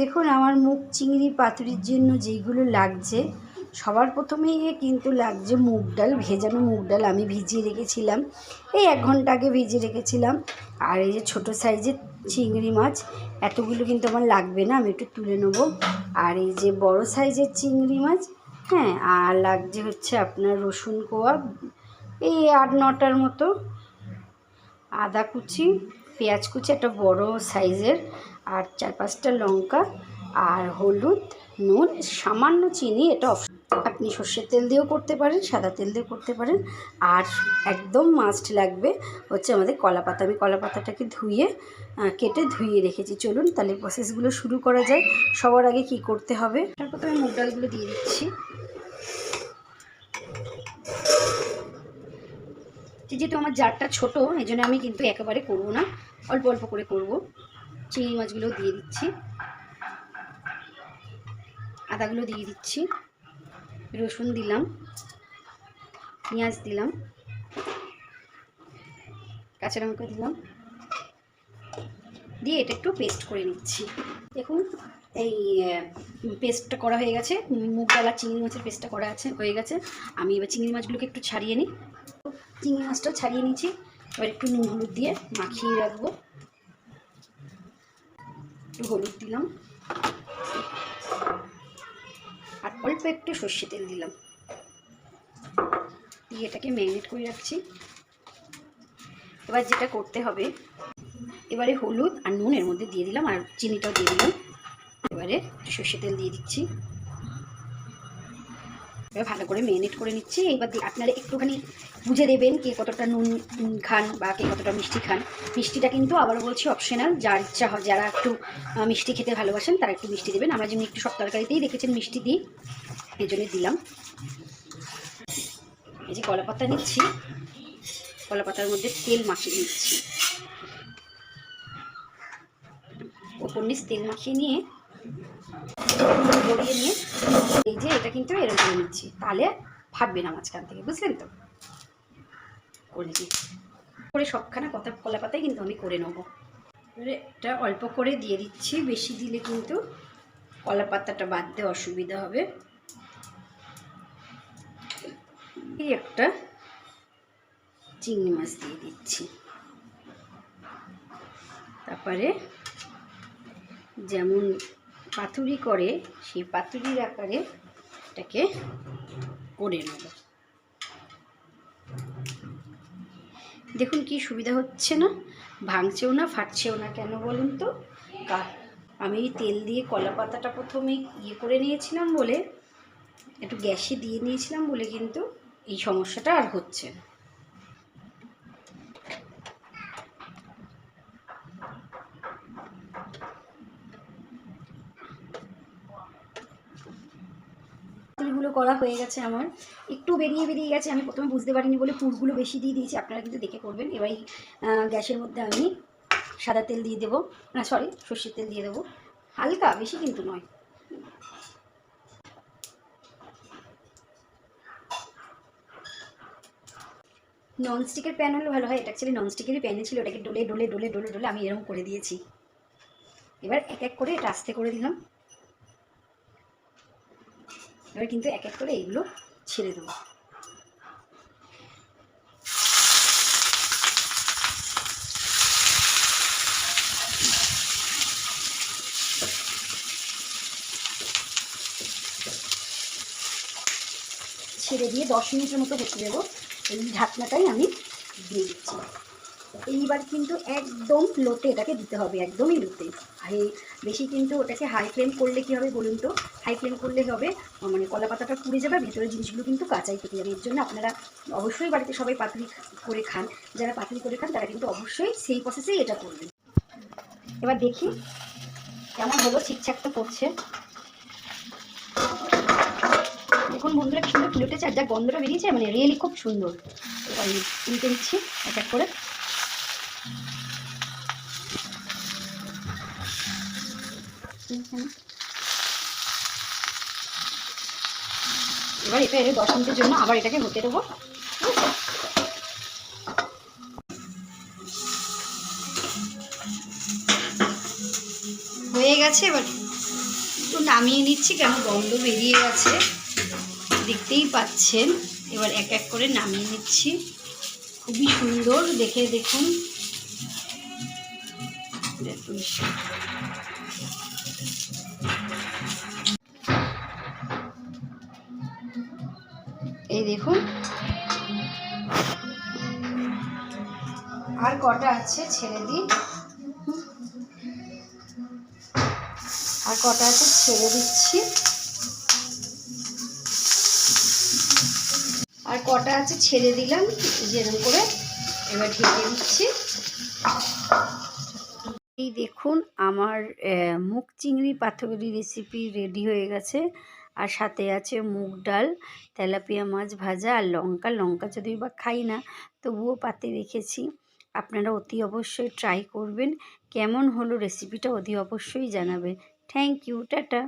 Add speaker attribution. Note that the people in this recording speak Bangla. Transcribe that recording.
Speaker 1: দেখুন, আমার মুগ চিংড়ি পাতুরির জন্য যেইগুলো লাগছে, সবার প্রথমেই কিন্তু লাগছে মুগ ডাল, ভেজানো মুগ ডাল আমি ভিজিয়ে রেখেছিলাম। এই এক ঘণ্টা আগে ভিজিয়ে রেখেছিলাম। আর এই যে ছোটো সাইজের চিংড়ি মাছ, এতগুলো কিন্তু আমার লাগবে না, আমি একটু তুলে নেব। আর এই যে বড় সাইজের চিংড়ি মাছ হ্যাঁ আর লাগছে হচ্ছে আপনার রসুন কোয়া, এই আট নটার মতো আদা কুচি পেঁয়াজ কুচি, একটা বড় সাইজের, আর চার পাঁচটা লঙ্কা, আর হলুদ, নুন, সামান্য চিনি, এটা আপনি সর্ষের তেল দিয়েও করতে পারেন, সাদা তেল দিয়েও করতে পারেন, আর একদম মাস্ট লাগবে হচ্ছে আমাদের কলা পাতা আমি কলা পাতাটাকে ধুয়ে কেটে ধুয়ে রেখেছি। চলুন তাহলে প্রসেসগুলো শুরু করা যায় সবার আগে কি করতে হবে? তারপর আমি মুগ ডালগুলো দিয়ে দিচ্ছি। যেহেতু আমার জারটা ছোট, এই জন্য আমি কিন্তু একেবারে করব না। অল্প অল্প করে করব। চিংড়ি মাছগুলো দিয়ে দিচ্ছি। আদাগুলো দিয়ে দিচ্ছি। রসুন দিলাম। পেঁয়াজ দিলাম। কাঁচা লঙ্কা দিলাম। দিয়ে এটা একটু পেস্ট করে নিচ্ছি। দেখুন, এই পেস্টটা করা হয়ে গেছে। মুগ ডাল চিংড়ি মাছের পেস্টটা করা আছে, হয়ে গেছে। আমি এবার চিংড়ি মাছগুলোকে একটু ছাড়িয়ে নিই। চিংড়ি মাছটা ছাড়িয়ে নিচ্ছি এবার একটু নুন হলুদ দিয়ে মাখিয়ে রাখব। একটু হলুদ দিলাম। আর অল্প একটু সর্ষে তেল দিলাম। দিয়ে এটাকে ম্যারিনেট করে রাখছি। এবার যেটা করতে হবে, এবারে হলুদ আর নুন এর মধ্যে দিয়ে দিলাম, আর চিনিটাও দিয়ে দিলাম। এবারে সর্ষে তেল দিয়ে দিচ্ছি। এবার ভালো করে মেরিনেট করে নিচ্ছি। এবার আপনারা একটুখানি বুঝে দেবেন কে কতটা নুন খান বা কে কতটা মিষ্টি খান। মিষ্টিটা কিন্তু আবারও বলছি অপশনাল যার ইচ্ছা হয়, যারা একটু মিষ্টি খেতে ভালোবাসেন, তারা একটু মিষ্টি দেবেন। আমরা যেমনি একটু সব তরকারিতেই দেখেছেন মিষ্টি দিই, এই জন্য দিলাম। এই যে কলা পাতা নিচ্ছি কলা পাতার মধ্যে তেল মাখিয়ে নিচ্ছি। ওপর নিচ তেল মাখিয়ে নিয়ে গড়িয়ে নিয়ে, এই যে এটা কিন্তু এরকম নিচ্ছি। তাহলে ফাটবে না মাঝখান থেকে, বুঝলেন তো? করে। দিচ্ছি করে সবখানা কথা কলা পাতায় কিন্তু আমি করে নেব। এটা অল্প করে দিয়ে দিচ্ছি, বেশি দিলে কিন্তু কলা পাতাটা বাদ বাঁধতে অসুবিধা হবে। এই একটা চিংড়ি মাছ দিয়ে দিচ্ছি। তারপরে যেমন পাতুরি করে, সেই পাতুরির আকারে এটাকে করে নেব। দেখুন কি সুবিধা হচ্ছে না। ভাঙছেও না, ফাটছেও না কেন বলুন তো? আমি তেল দিয়ে কলা পাতাটা প্রথমে ইয়ে করে নিয়েছিলাম বলে, একটু গ্যাসে দিয়ে নিয়েছিলাম বলে কিন্তু এই সমস্যাটা আর হচ্ছে না। পুরগুলো করা হয়ে গেছে আমার। একটু বেরিয়ে বেরিয়ে গেছে আমি প্রথমে বুঝতে পারিনি বলে পুরগুলো বেশি দিয়ে দিয়েছি আপনারা কিন্তু দেখে করবেন। এবার এই, গ্যাসের মধ্যে আমি সাদা তেল দিয়ে দেবো না সরি সর্ষের তেল দিয়ে দেবো। হালকা বেশি কিন্তু নয়। ননস্টিকের প্যান হলে ভালো হয় এটা অ্যাকচুয়ালি ননস্টিকেরই প্যানে ছিল ওটাকে ডলে ডলে ডলে ডলে ডলে আমি এরকম করে দিয়েছি। এবার এক এক করে এটা আস্তে করে দিলাম। এবার কিন্তু এক এক করে এইগুলো ছেড়ে দেবো। ছেড়ে দিয়ে দশ মিনিটের মতো হতে দেবো এই ঢাকনাটাই আমি দিয়ে দিচ্ছি। এইবার কিন্তু একদম লোতে এটাকে দিতে হবে, একদমই লোতে আর এই বেশি কিন্তু ওটাকে হাই ফ্লেম করলে কি হবে বলুন তো? হাই ফ্লেম করলে হবে মানে কলা পাতাটা পুড়ে যাবে, আর ভেতরের জিনিসগুলো কিন্তু কাঁচাই থেকে যাবে। এর জন্য আপনারা অবশ্যই বাড়িতে সবাই পাতুরি করে খান। যারা পাতলি করে খান, তারা কিন্তু অবশ্যই সেই প্রসেসেই এটা করবেন। এবার দেখি কেমন হলো ঠিকঠাক তো করছে। দেখুন বন্ধুরা সুন্দর ফুলে উঠেছে আর যা গন্ধটা বেরিয়েছে মানে রিয়েলি খুব সুন্দর। এবার উল্টে দিচ্ছি, এক এক করে। এবার এটা এর দশ মিনিটের জন্য আবার এটাকে হতে দেবো। হয়ে গেছে এবার একটু নামিয়ে নিচ্ছি কেন গন্ধ বেরিয়ে গেছে। দেখতেই পাচ্ছেন এবার এক এক করে নামিয়ে নিচ্ছি। খুবই সুন্দর দেখে দেখুন। এই দেখুন। আর কটা আছে ছেড়ে দিই? আর কটা আছে ছেড়ে দিচ্ছি। আর কটা আছে ছেড়ে দিলাম যেরকম করে এবার ঢেকে দিচ্ছি। এই দেখুন, আমার মুগ চিংড়ি পাথরি রেসিপি রেডি হয়ে গেছে। আর সাথে আছে মুগ ডাল, তেলাপিয়া মাছ ভাজা আর লঙ্কা। লঙ্কা যদি বা খাই না, তবুও পাতে রেখেছি। আপনারা অতি অবশ্যই ট্রাই করবেন। কেমন হলো রেসিপিটা অতি অবশ্যই জানাবেন। Thank you tata.